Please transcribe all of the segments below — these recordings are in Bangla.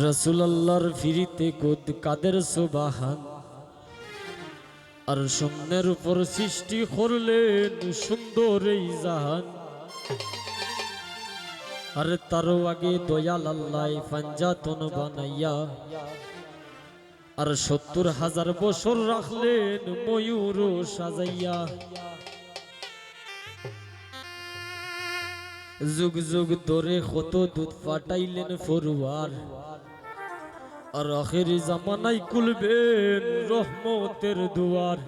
রসুল্লাহর ফিরিতে কুদ কাদের সুবাহান? আর শূন্যের উপর সৃষ্টি করলেন সুন্দর এই জাহান। আর তারও আগে দয়াল আল্লাহ পাঞ্জাতন বানাইয়া আর সত্তর হাজার বছর রাখলেন ময়ূর সাজাইয়া। যুগ যুগ ধরে কত দুধ ফাটাইলেন ফরুয়ার। আর আখেরি জামানাই খুলবেন রহমতের দুয়ার।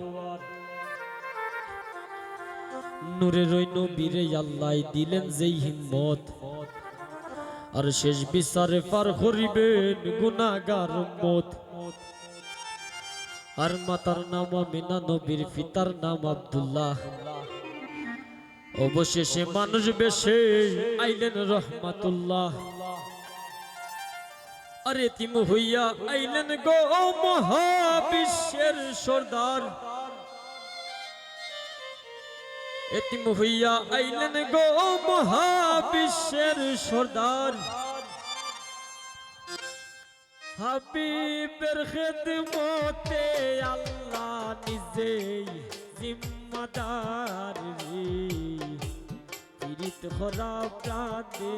নূরের ওই নবীরে আল্লাহ দিলেন যেই হিম্মত। আর শেষ বিচারে পার করিবেন গুনাগার মত আর মাতার নাম আমিনা, নবীর পিতার নাম আব্দুল্লাহ। অবশেষে মানুষ বেশে আইলেন রহমাতুল্লাহ। আরে তিম হইয়া আইলেন গো মহাবিশ্বের সর্দার। এতিম হইয়া আইলেন গো মহাবিশ্বের সর্দার। হাবিবের খেদমতে আল্লাহ নিজেই জিম্মাদার পীড়িত হরা প্রাণে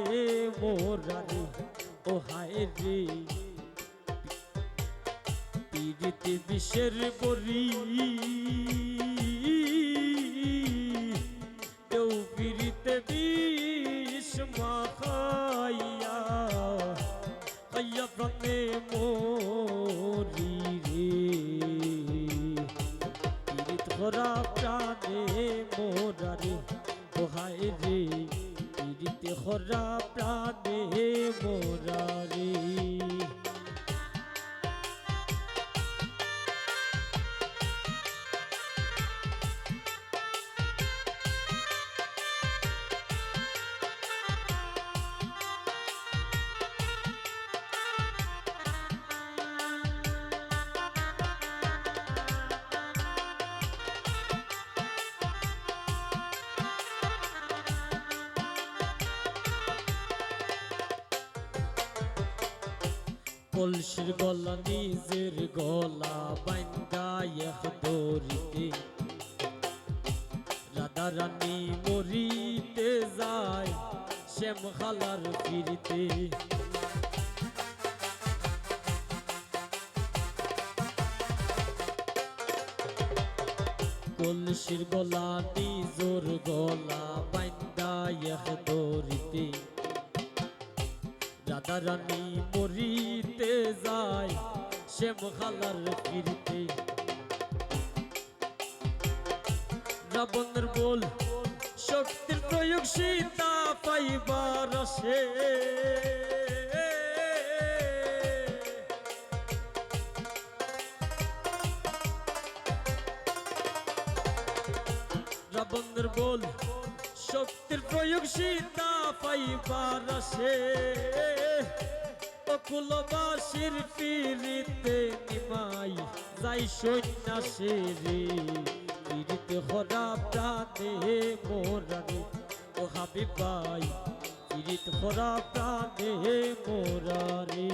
মোরারে ও হায় রে। পীড়িত বিশ্বের বরি কেউ পীড়িত বিষ মাখাইয়া, খাইয়া প্রাণে মোরি রে। পীড়িত হরা প্রাণে মোরারে ও হায় রে। পীড়িত হরা প্রাণে মোরারে কলসির গলা, নিজের গলা এক দরিতে রাধা রানী মরিতে যায় শ্যাম খালার ফিরিতে। কলসির গলা, নিজর গলা এক দরিতে রাধা রানী মরিতে যায় শ্যাম খালার ফিরতে রাবণের বল, শক্তির প্রয়োগ সীতা পাইবার সে রাবণের বল, শক্তির প্রয়োগ সীতা পাইবার সে অকুলবাসীর পিড়িতে নিমাই যাই সন্ন্যাসে রে পিড়িতে হরা প্রাণে মোরানি, ও হাবিবাই। পিড়িত হরা প্রাণে মোরারে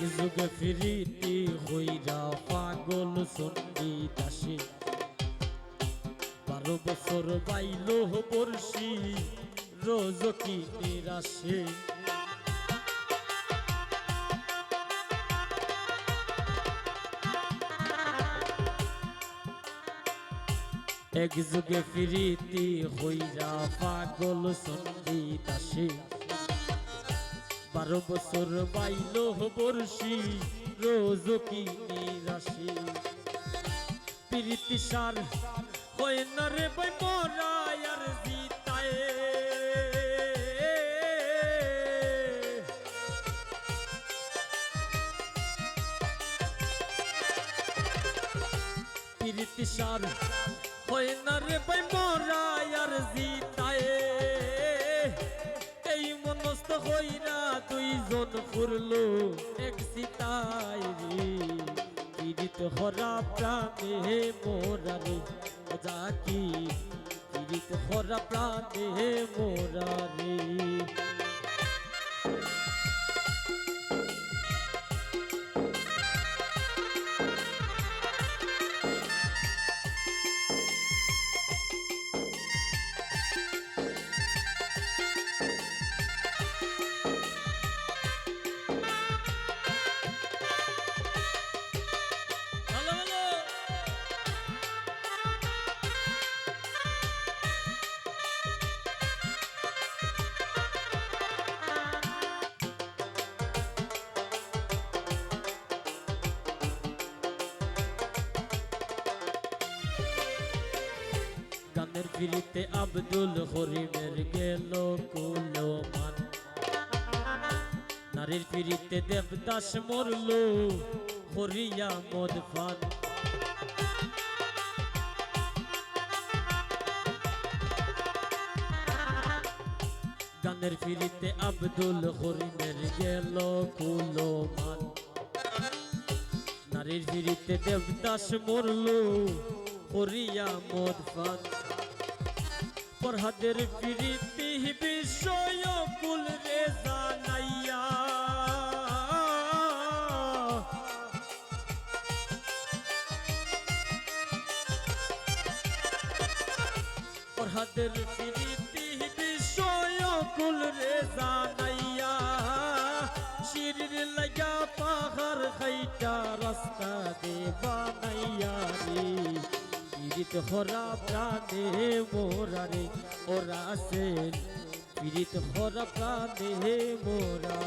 যুগে ফিরিতি হইরা পাগল সন্ডি দাসে। বারো বছর বাইল বর্ষি রোজ কি নিরাশে। এক যুগে ফিরিতি হইরা পাগল সন্ডি দাসে। বারো বছর বাইল বর্ষি রোজ কি নিরাশি? প্রীতি সার হয় না রে বই আর জিতায়। প্রীতি সার হয় না রে বই আর জিতায়। হইরা দুইজন ফুরলো এক সিতাই পীড়িত হরা প্রাণে মোরারে জাকি পীড়িত হরা প্রাণে মোরা ফিরিতে আব্দুল হরিমের গেল কুলমান নারীর ফিরিতে দেবদাস মরল হরিয়া মদ ফান গানের ফিরিতে আব্দুল হরিমের গেল কুলমান নারীর ফিরিতে দেবদাস মরল হরিয়া মদ ফান পরহাদের ফিরিতি বিষয় কুল রে জানাইয়া। পরহাদের ফিরিতি বিষয় কুল রে জানাইয়া। শিরির লাগা পাহাড় খাইটা রাস্তা দে বানাইয়া রে। পীড়িত হরা প্রাণে মোরা রে ওরা সেন পীড়িত হরা প্রাণে মোরা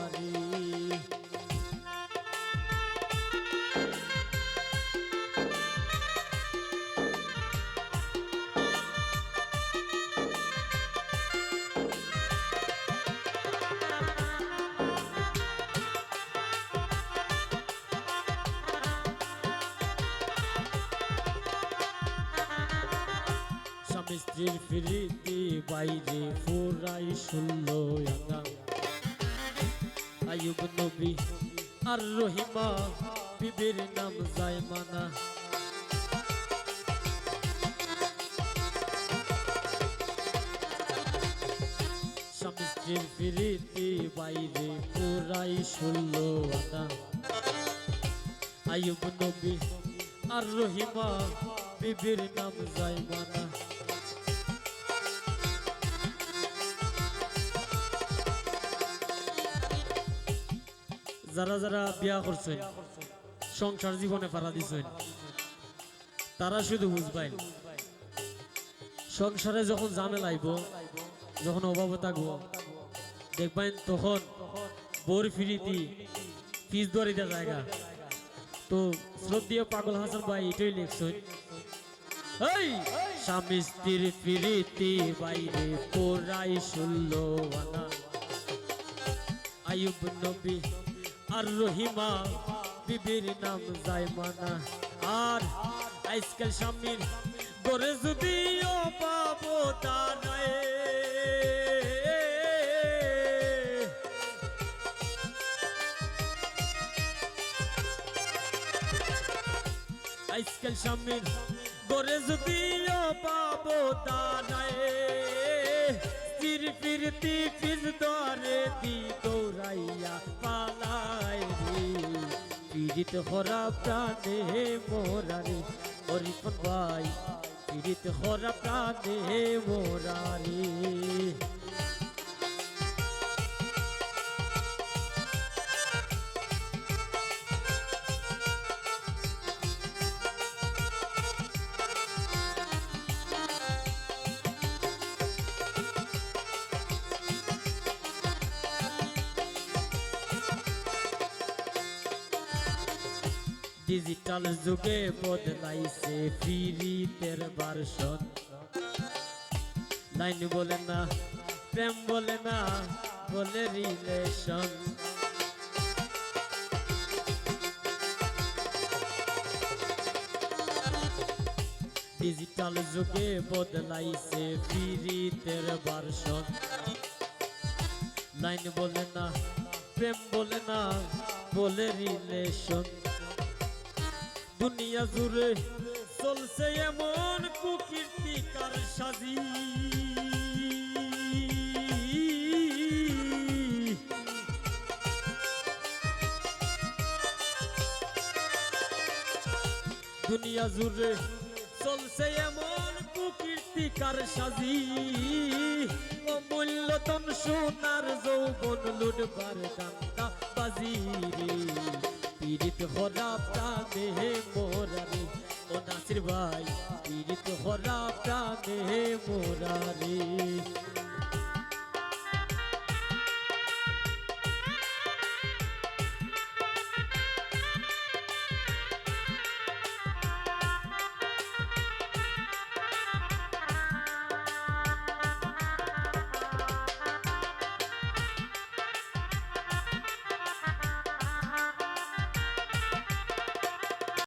স্বামী স্ত্রীর ফিরিতি বাইরে ফুরাই শুনল আয়ুব নবী আর রহিমা, বিবির নাম যায় মানা স্বামী স্ত্রীর ফিরিতি বাইরে ফুরাই শুনল আনা আয়ুব নবী আর রহিমা, বিবির নাম যায় মানা যারা যারা বিয়া করছেন সংসার জীবনে পারা দিছেন তারা শুধু বুঝবেন সংসারে যখন ঝামেলা আইব, যখন অভাব থাকব, দেখবেন তখন বোর ফিরিতি পিস দরিদা জায়গা। তো শ্রদ্ধীয় পাগল হাসান ভাই এটাই লিখছেন স্বামী স্ত্রীর ফিরিতি বাইরে ষোলো আনা আয়ুব নবী আর রহিমা বিবির নাম যায় মানা আর আজকাল স্বামীর গড়ে যদিও পাবো দাঁড়ায় আজকাল স্বামীর গড়ে যদিও পাবো দাঁড়ায় স্ত্রীর ফিরতি ফিজ দরে দি দৌড়াইয়া পীড়িত হরা প্রাণে মোরা রে হরিপন ভাই পীড়িত হরা প্রাণে মোরা ডিজিটাল যুগে বদলাইছে ফিরিতের ভার্সন লাইন বলে না, প্রেম বলে না, বলে রিলেশন ডিজিটাল যুগে বদলাইছে ফিরিতের ভার্সন লাইন বলে না, প্রেম বলে না, বলে রিলেশন দুনিয়া জুড়ে চলছে এমন কুকীর্তিকার সাজি। দুনিয়া জুড়ে চলছে এমন কুকীর্তিকার সাজি। অমূল্যতন সোনার যৌবন লুটবার কান্তা বাজি রে পীড়িত হরা প্রাণে মোরারে। ও নাসির ভাই পীড়িত হরা প্রাণে মোরারে।